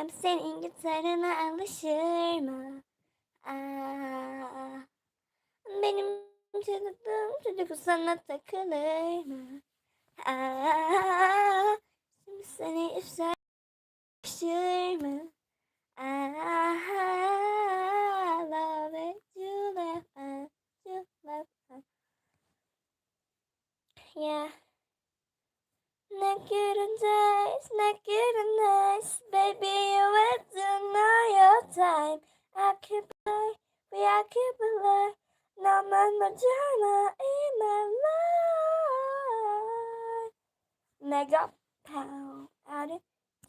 Kerem senin gitarına alışır mı? Aa, benim çocukluğum çocuk sana takılır mı? Aa, şimdi seni ifşa yakışır mı? Aa, love it, you love it, you love it. Yeah. Drama in my life. Mega pound.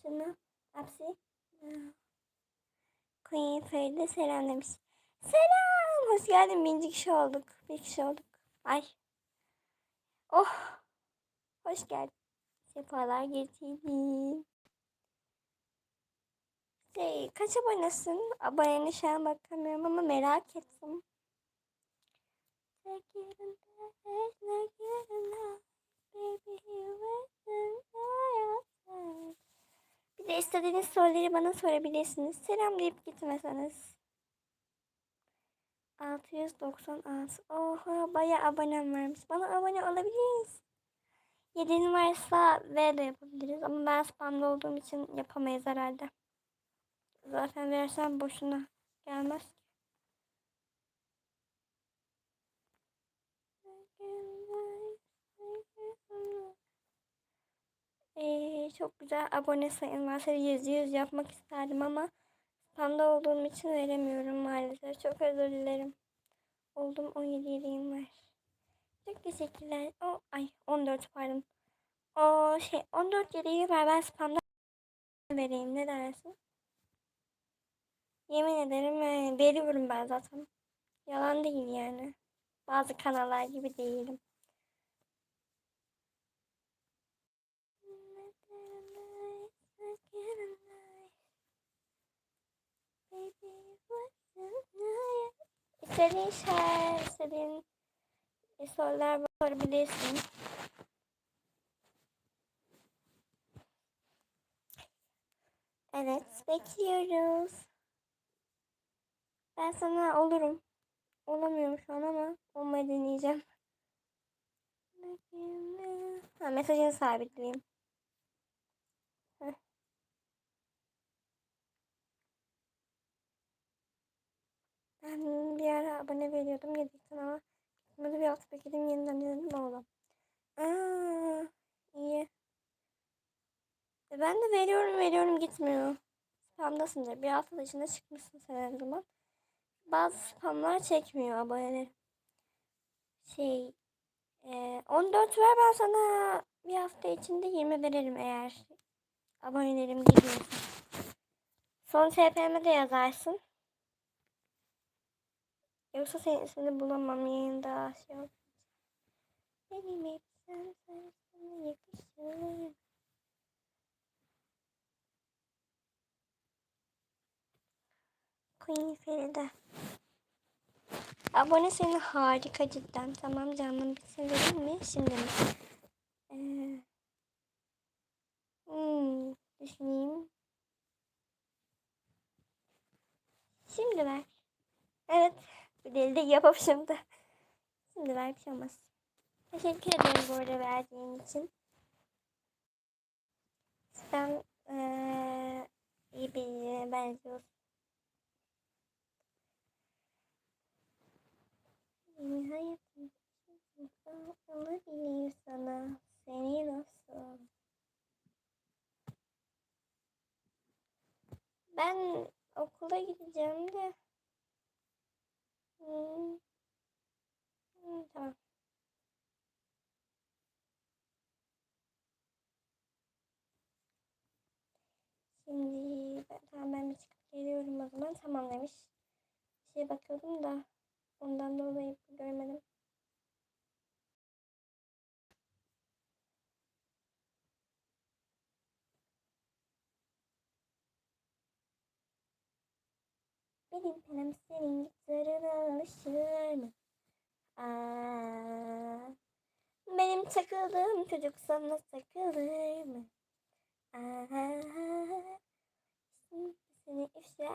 To know, upsy. Queen Feride selam demiş. Selam. Hoş geldin. Birinci kişi olduk. Bir kişi olduk. Ay. Oh. Hoş geldin. Sefalar getirdin. Şey, kaç abonesin? Abonene şu bakamıyorum ama merak ettim. Bir de istediğiniz soruları bana sorabilirsiniz. Selam deyip gitmeseniz. 696. Oha bayağı abonem varmış. Bana abone olabilir Yediğin varsa V de yapabiliriz ama ben spamda olduğum için yapamayız herhalde. Zaten versem boşuna gelmez ki. Ee, çok güzel abone sayım varsa yüz yapmak isterdim ama spamda olduğum için veremiyorum maalesef. Çok özür dilerim. Oldum 17 yediğim var. Çok teşekkürler. O ay 14 pardon. O şey 14 yediği var ben spamda vereyim ne dersin? Yemin ederim veriyorum ben zaten. Yalan değil yani. Bazı kanallar gibi değilim. İstediğin şey, istediğin sorular sorabilirsin. Evet, bekliyoruz. Ben sana olurum. Olamıyorum şu an ama olmayı deneyeceğim. Ha, mesajını sabitleyeyim. Ben bir ara abone veriyordum yedikten ama bunu bir hafta bekledim yeniden denedim oğlum. Aa, iyi. E ben de veriyorum veriyorum gitmiyor. Spamdasındır. Bir hafta içinde çıkmışsın sen her zaman. Bazı spamlar çekmiyor aboneler. Şey e, 14 ver ben sana bir hafta içinde 20 veririm eğer abonelerim gidiyorsa. Son SPM'de yazarsın. Yoksa seni, seni bulamam yayında şey. Benim hep sen sen Queen Feride. Abone seni harika cidden. Tamam canım bir şey vereyim mi? Şimdi mi? Ee, hmm, düşüneyim. Şimdi ver. Evet. Bir deli de yapmışım da. Şimdi ver bir şey olmaz. Teşekkür ederim bu arada verdiğin için. Sen ee, iyi birine benziyorsun. Benim hayatım olabilir sana. Seni nasıl? Ben okula gideceğim de. Hmm, tamam. Şimdi ben, tamam ben bir çıkıp geliyorum o zaman. Tamam demiş. Bir şeye bakıyordum da. Ondan dolayı görmedim. Benim penem senin gitarına alışır mı? Aa, benim takıldığım çocuk sana takılır mı? Aa,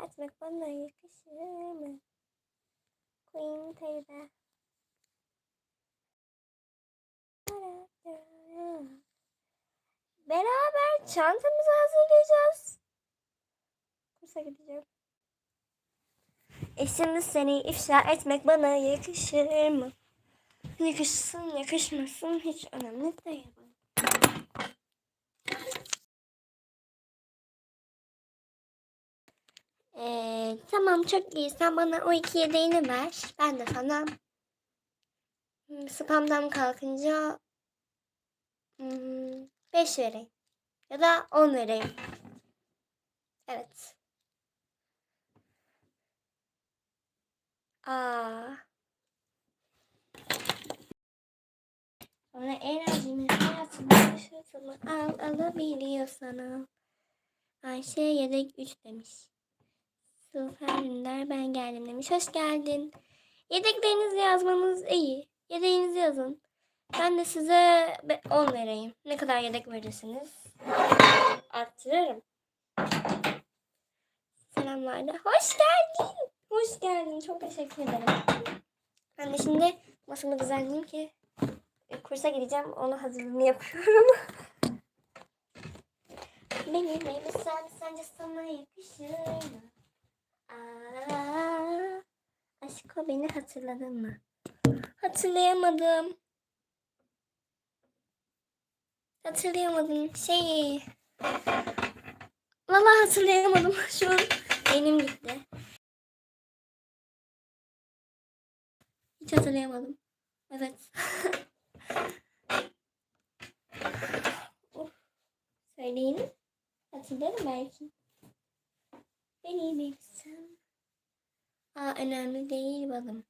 etmek bana yakışır mı? Queen teyze. Beraber çantamızı hazırlayacağız. Kursa gideceğim. E şimdi seni ifşa etmek bana yakışır mı? Yakışsın yakışmasın hiç önemli değil. Ee, tamam çok iyi. Sen bana o iki yedeğini ver. Ben de sana hmm, spamdan kalkınca 5 vereyim. Ya da 10 vereyim. Evet. Aa. Enerjimi hayatımı yaşatımı al alabiliyorsan al. Ayşe yedek 3 demiş. Süper Ünler ben geldim demiş. Hoş geldin. Yedeklerinizi yazmanız iyi. Yedeğinizi yazın. Ben de size 10 vereyim. Ne kadar yedek verirsiniz? Arttırırım. Selamlar da. Hoş geldin. Hoş geldin. Çok teşekkür ederim. Ben de şimdi masamı düzenleyeyim ki e, kursa gideceğim. Onu hazırlığını yapıyorum. Benim elbisem sence sana yakışır mı? Aa, aşko beni hatırladın mı? Hatırlayamadım. Hatırlayamadım. Şey... Vallahi hatırlayamadım. Şu an benim gitti. Hiç hatırlayamadım. Evet. Söyleyin. Hatırlarım belki. Benim elbisem. Aa önemli değil balım.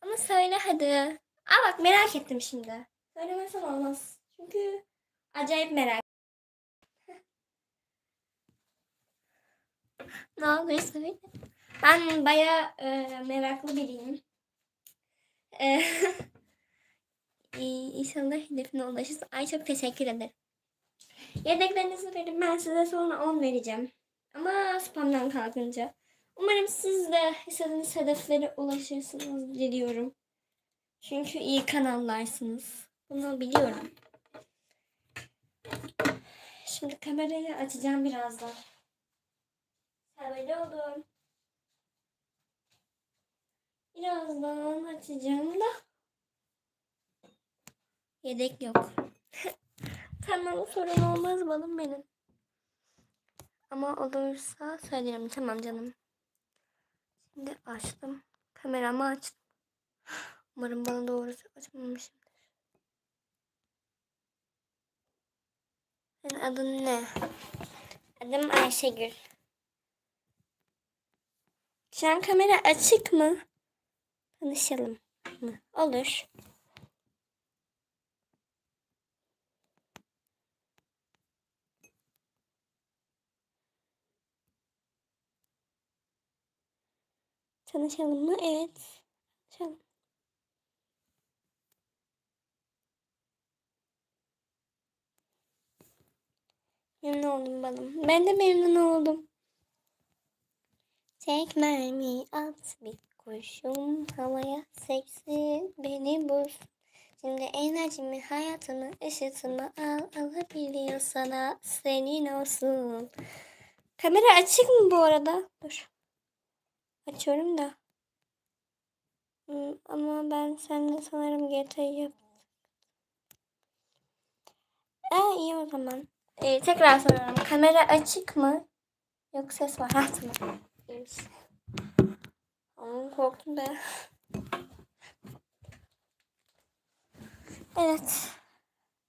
Ama söyle hadi. Aa bak merak ettim şimdi. Söylemesem olmaz. Çünkü acayip merak. ne olur söyle. Ben baya e, meraklı biriyim. E, İnşallah hedefine ulaşırsın. Ay çok teşekkür ederim. Yedeklerinizi verin. Ben size sonra 10 vereceğim. Ama spamdan kalkınca. Umarım siz de istediğiniz hedeflere ulaşırsınız diliyorum. Çünkü iyi kanallarsınız. Bunu biliyorum. Şimdi kamerayı açacağım birazdan. Sabırlı olun. Birazdan açacağım da. Yedek yok. tamam sorun olmaz balım benim. Ama olursa söylerim. Tamam canım. Şimdi açtım. Kameramı açtım. Umarım bana doğru açmamışımdır. Senin adın ne? Adım Ayşegül. Şu an kamera açık mı? Tanışalım mı? Olur. Tanışalım mı? Evet. Tanışalım. Memnun oldum balım. Ben de memnun oldum. Tek mermi at bir kurşun havaya seksi beni bul. Şimdi enerjimi, hayatımı, ışıtımı al alabiliyor sana senin olsun. Kamera açık mı bu arada? Dur. Açıyorum da. Hmm, ama ben seninle sanırım GT'yi yaptım. Ee, iyi o zaman. Ee, tekrar soruyorum. Kamera açık mı? Yok ses var. Ha tamam. İyiymiş. Ama korktum be. Evet.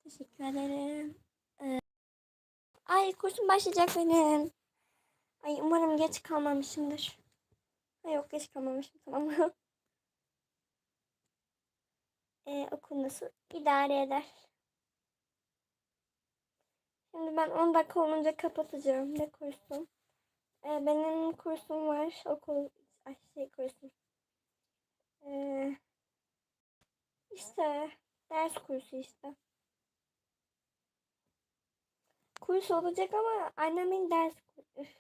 Teşekkür ederim. Ee, ay kursum başlayacak benim. Ay umarım geç kalmamışımdır. Ha, yok geç kalmamışım tamam. ee, okul nasıl idare eder. Şimdi ben 10 dakika olunca kapatacağım. Ne kursum? Ee, benim kursum var. Okul ay, şey kursum. Ee, işte ders kursu işte. Kurs olacak ama annemin ders kursu.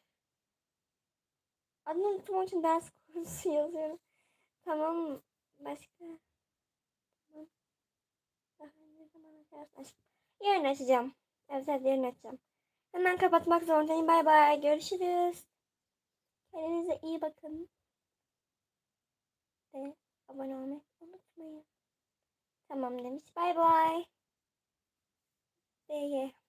Adını unuttum için ders kursu yazıyorum. Tamam. Başka? Tamam. Daha ne zaman açarsın? Aç. Yarın açacağım. Evet evet yarın açacağım. Hemen kapatmak zorundayım. Bay bay. Görüşürüz. Kendinize iyi bakın. Ve abone olmayı unutmayın. Tamam demiş. Bay bay. BG.